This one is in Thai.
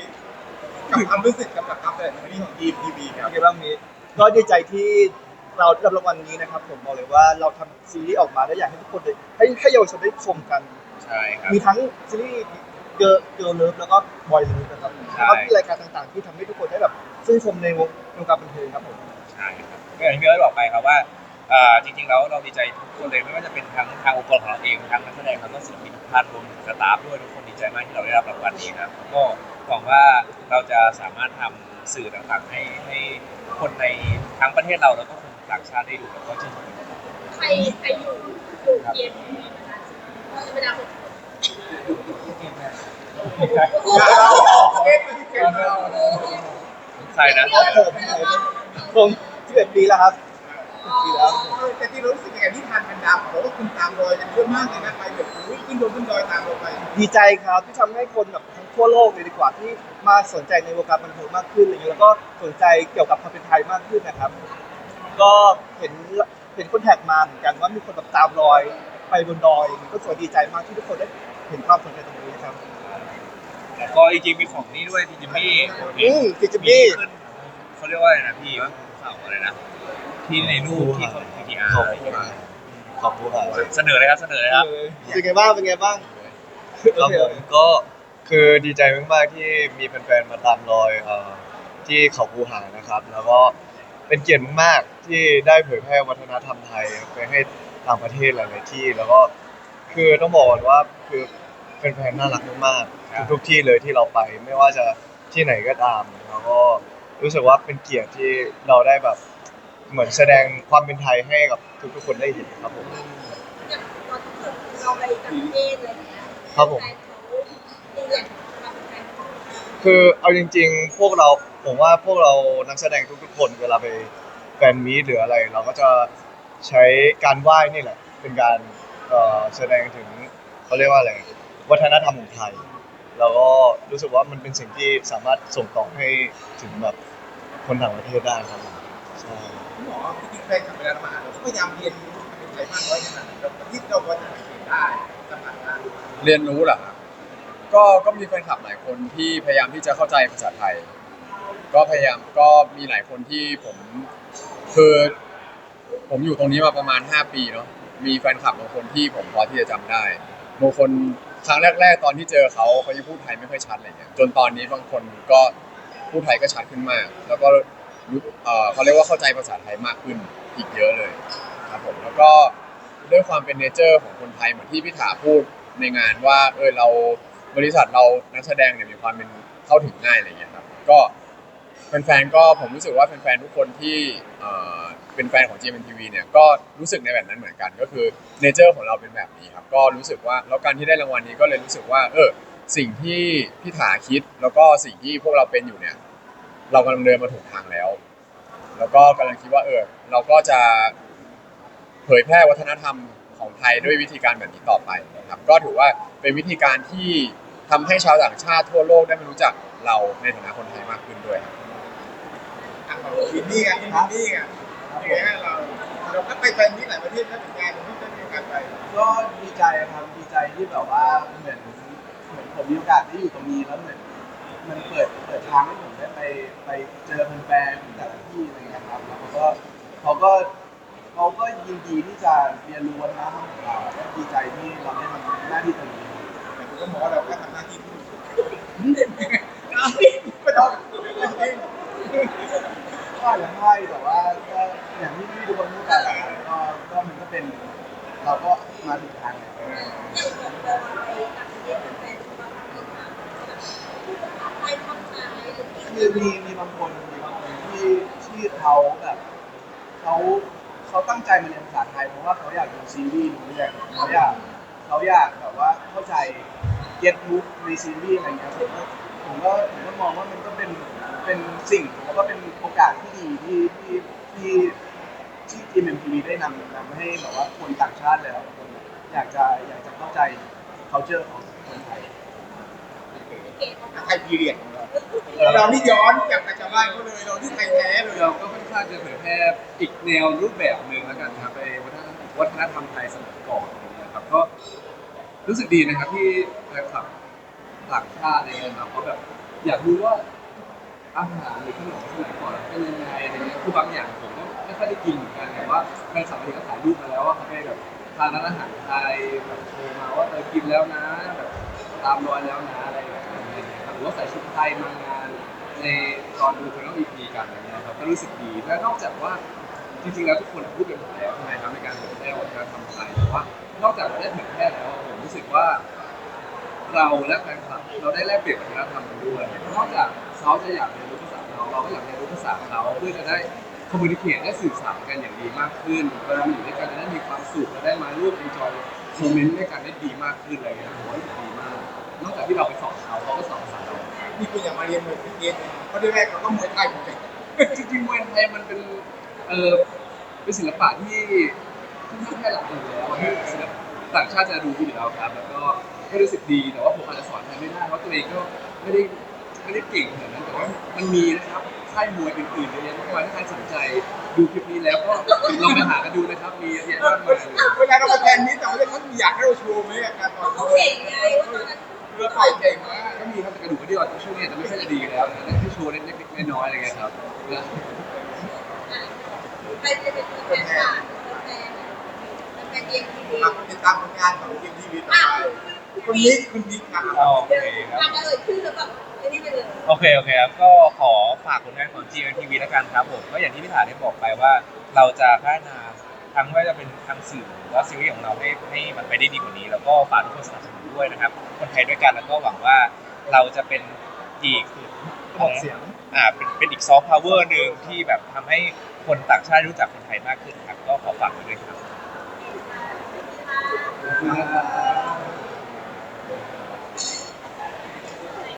ดีกับความรู้สึกกับกับการแสดงในวันนี้ของทีมทีวีคโอรับเคบ้างนี้ก็ดีใจที่เราได้รับรางวัลนี้นะครับ ผมบอกเลยว่าเราทำซีรีส์ออกมาแล้วอยากให้ทุกคนได้ให้ให้เยาวชนได้ชมกัน ใช่ครับ มีทั้งซีรีส์เกิร์ลเกิร์ลเลิฟแล้วก็บอยเลิฟนะครับใช่แล้วก็มีรายการต่างๆ ที่ทำให้ทุกคนได้แบบชื่นชมในวงวงการบันเทิงครับผม ใช่ครับก็อย่างที่พี่เอิร์ธบอกไปครับว่าเอ่อจริงๆแล้วเราดีใจทุกคนเลยไม่ว่าจะเป็นทั้งทางองค์กรของเราเองทั้งนักแสดงแล้วก็ศิลปินทุกท่านรวมถึงสตาฟด้วยทุกคนดีใจมากที่เราได้รับรางวัลนี้ครับก็ หวังว่าเราจะสามารถทำสื่อต่างๆให้ให้คนในทั้งประเทศเราแล้วก็คนต่างชาติได้ดูแล้วก็ชื่นชมกันใครใครอยู่อยู่เกียร์ทีวีมานานสุดเวลาหกเอ๊ะที่เกิดเราใช่นะผมผม11ปีแล้วครับ11ปีแล้วแต่ที่รู้สึกยังไงที่ทานกันดาวบอกว่าคุณตามรอยกันเยอะมากเลยนะไปแบบอุ้ยขึ้นโดนขึ้นดอยตามเราไป ดีใจครับที่ทำให้คนแบบ ทั้งทั่วโลกเลยดีกว่าที่มาสนใจในวงการบันเทิงมากขึ้นอะไรเงี้ยแล้วก็สนใจเกี่ยวกับความเป็นไทยมากขึ้นนะครับ ก็เห็นเห็นคนแท็กมาเหมือนกันว่ามีคนแบบตามรอยไปบนดอยก็สวยดีใจมากที่ทุกคนได้เห็นความสนใจตรงนี้นะครับแล้วก็จริงๆมีของนี่ด้วยพี่จิมมี่อืมพี่จิมมี่ขึ้นเขาเรียกว่าอะไรนะพี่เสาอะไรนะที่ในรูปที่เขา PTR ขอบคุณมากขอบคุณครับเสนอเลยครับเสนอเลยครับเออเป็นไงบ้างเป็นไงบ้างครับผมก็ คือดีใจมากๆที่มีแฟนๆมาตามรอยเอ่อที่เขาภูหานะครับ แล้วก็เป็นเกียรติมากๆที่ได้เผยแพร่วัฒนธรรมไทยไปให้ต่างประเทศหลายๆที่ แล้วก็คือต้องบอกก่อนว่าคือแฟนๆน่ารักมากครับๆทุกๆที่เลยที่เราไปไม่ว่าจะที่ไหนก็ตาม แล้วก็รู้สึกว่าเป็นเกียรติที่เราได้แบบเหมือนแสดงความเป็นไทยให้กับทุกๆคนได้เห็นครับผม อย่างตอนที่เราไปต่างประเทศอะไรอย่างเงี้ยครับผม แฟนเขาดีอย่างเราเป็นแฟนเขา คือเอาจริง ๆ พวกเราผมว่าพวกเรานักแสดงทุกๆคนเวลาไปแฟนมีตหรืออะไร เราก็จะใช้การไหว้นี่แหละ เป็นการเอ่อแสดงถึงเขาเรียกว่าอะไรวัฒนธรรมของไทยแล้วก็รู้สึกว่ามันเป็นสิ่งที่สามารถส่งต่อให้ถึงแบบคนต่างประเทศได้ครับผมใช่ผมบอกว่าที่แฟนคลับเวลามาหาเราก็พยายามเรียนรู้เป็นไทยมากน้อยขนาดไหนเราที่เราพอจะสังเกตได้สัมผัสได้เรียนรู้เหรอครับ ก็ก็มีแฟนคลับหลายคนที่พยายามที่จะเข้าใจภาษาไทย ก็พยายามก็มีหลายคนที่ผมคือผมอยู่ตรงนี้มาประมาณ 5 ปีเนาะมีแฟนคลับบางคนที่ผมพอที่จะจำได้บางคนครั้งแรก ๆ ตอนที่เจอเขาเขายังพูดไทยไม่ค่อยชัดอะไรเงี้ยจนตอนนี้บางคนก็พูดไทยก็ชัดขึ้นมาก แล้วก็รู้เอ่อเขาเรียกว่าเข้าใจภาษาไทยมากขึ้นอีกเยอะเลยครับผมแล้วก็ด้วยความเป็นเนเจอร์ของคนไทยเหมือนที่พี่ถาพูดในงานว่าเออเรา บริษัทเรานักแสดงเนี่ยมีความเป็นเข้าถึงง่ายอะไรอย่างเงี้ยครับก็แฟนๆก็ผมรู้สึกว่าแฟนๆทุกคนที่เอ่อเป็นแฟนของ GMMTV เนี่ยก็รู้สึกในแบบนั้นเหมือนกัน ก็คือเนเจอร์ของเราเป็นแบบนี้ครับก็รู้สึกว่าแล้วการที่ได้รางวัลนี้ก็เลยรู้สึกว่า เออสิ่งที่พี่ถาคิด แล้วก็สิ่งที่พวกเราเป็นอยู่เนี่ย เรากำลังเดินมาถูกทางแล้ว แล้วก็กำลังคิดว่า เออ เราก็จะเผยแพร่วัฒนธรรม ของไทยด้วยวิธีการแบบนี้ต่อไปนะครับก็ถือว่าเป็นวิธีการที่ทำให้ชาวต่างชาติทั่วโลกได้มารู้จักเราในฐานะคนไทยมากขึ้นด้วยครับอินนี่ไงวินนี่ไงยังไงฮะเราเราก็ไปแฟนมีตหลายประเทศแล้วเหมือนกันที่ได้มีโอกาสไปก็ดีใจครับดีใจที่แบบว่าเหมือนเหมือนผมมีโอกาสได้อยู่ตรงนี้แล้วเหมือนมันเปิดเปิดทางให้ผมได้ไปไปเจอแฟนๆแต่ละที่อะไรเงี้ยครับแล้วเขาก็เขาก็ เขาก็ยินดีที่จะเรียนรู้วัฒนธรรมของเราก็ดีใจที่เราได้ทำหน้าที่ตรงนี้แต่ผมก็มองว่าเราก็ทำหน้าที่ที่ไม่ต้องก็อาจจะให้แต่ว่าก็อย่างที่พี่ทุกคนพูดกันแหละก็ก็มันก็เป็น เราก็มาถึงทางแล้วคือมีมีบางคนมีบางคนที่ที่เขาแบบเขา เขาตั้งใจมาเรียนภาษาไทยเพราะว่าเขาอยากดูซีรีส์รู้เรื่องเขาอยากเขาอยากแบบว่าเข้าใจเก็ตมุกในซีรีส์อะไรเงี้ยผมก็ผมก็ผมก็มองว่ามันก็เป็นเป็นสิ่งแล้วก็เป็นโอกาสที่ดีที่ที่ที่ที่ทีมเอ็มทีวีได้นำนำให้แบบว่าคนต่างชาติเลยครับคนอยากจะอยากจะเข้าใจ culture ของคนไทยไทยพีเรียดของเราเรานี่ย้อนกลับกับชาวบ้านเขาเลยเราที่ไทยแท้เลยเราก็างจะเผยแพร่อีกแนวรูปแบบหนึ่งแล้วกันครับไปวัฒนธรรมวัฒนธรรมไทยสมัยก่อนนะครับก็รู้สึกดีนะครับที่แฟนคลับต่างชาติอะไรเงี้ยครับเขาแบบอยากรู้ว่าอาหารหรือขนมสมัยก่อนเป็นยังไงอะไรเงี้ยคือบางอย่างผมก็ไม่ค่อยได้กินเหมือนกันแต่ว่าแฟนคลับเองก็ถ่ายรูปมาแล้วว่าเขาไปแบบทานร้านอาหารไทยแบบโทรมาว่าเออกินแล้วนะแบบตามรอยแล้วนะอะไรแบบนี้ครับหรือว่าใส่ชุดไทยมางาน ในตอนดูเทอร์นอลอีพีกันอะไรเงี้ยครับก็รู้สึกดีและนอกจากว่าจริงๆแล้วทุกคนพูดเป็นหมดแล้วใช่ไหมครับในการเผยแพร่วัฒนธรรมไทยแต่ว่านอกจากเราได้เผยแพร่แล้วผมรู้สึกว่า เราและแฟนคลับเราได้แลกเปลี่ยนวัฒนธรรมกันด้วยนอกจากเขาจะอยากเรียนรู้ภาษาเราเราก็อยากเรียนรู้ภาษาเขาเพื่อจะได้คอมมูนิเคชได้สื่อสารกันอย่างดีมากขึ้นเวลาอยู่ด้วยกันจะได้มีความสุขและได้มาร่วมเอนจอยโมเมนต์ด้วยกันได้ดีมากขึ้นอะไรเงี้ยผมว่าดีมาก นอกจากที่เราไปสอนเขาเขาก็สอนภา ษาเรานี่คุณอยากมาเรียนมวยพิเศษเพราะที่แรกเราก็มวยไทยเหมือนกันจริงๆมวยไทยมันเป็นเออเป็นศิลปะที่ค่อนข้างแพร่หลายอยู่แล้วที่ศิลปะต่างชาติจะดูอยู่แล้วครับแล้วก็ก็รู้สึกดีแต่ว่าผมอาจจะสอนไทยไม่ได้เพราะตัวเองก็ไม่ได้ไม่ได้เก่งขนาดนั้นแต่ว่ามันมีนะครับค่ายมวยอื่นๆเยอะแยะมากมายถ้าใครสนใจดูคลิปนี้แล้วก็ลองไปหากันดูนะครับมีเยอะแยะมากมายเลยเวลาเราไปแทนนี้แต่ว่าเขาอยากให้เราโชว์ไหมอะการต่อยเขาเก่งไงว่าตอนนั้นเราต่อยเก่ง รับติดตามผลงานของทีมทีวีต่อไปคนนี้คุณดีค่ะโอเคครับทางเอ่ยชื่อแล้วแบบไอ้นี่ไปเลยโอเค โอเคครับ ก็ขอฝากผลงานของ GMTV แล้วกันครับผม ก็อย่างที่พี่ถาได้บอกไปว่า เราจะพัฒนาทั้งไม่ว่าจะเป็นทางสื่อหรือว่าซีรีส์ของเราให้ให้มันไปได้ดีกว่านี้ แล้วก็ฝากทุกคนสนับสนุนด้วยนะครับ คนไทยด้วยกันแล้วก็หวังว่าเราจะเป็นอีกออกเสียงอ่าเป็นเป็นอีกซอฟต์พาวเวอร์หนึ่งที่แบบทำให้ คนต่างชาติรู้จักคนไทยมากขึ้นครับ ก็ขอฝากไว้ด้วยครับ ขอบคุณครับ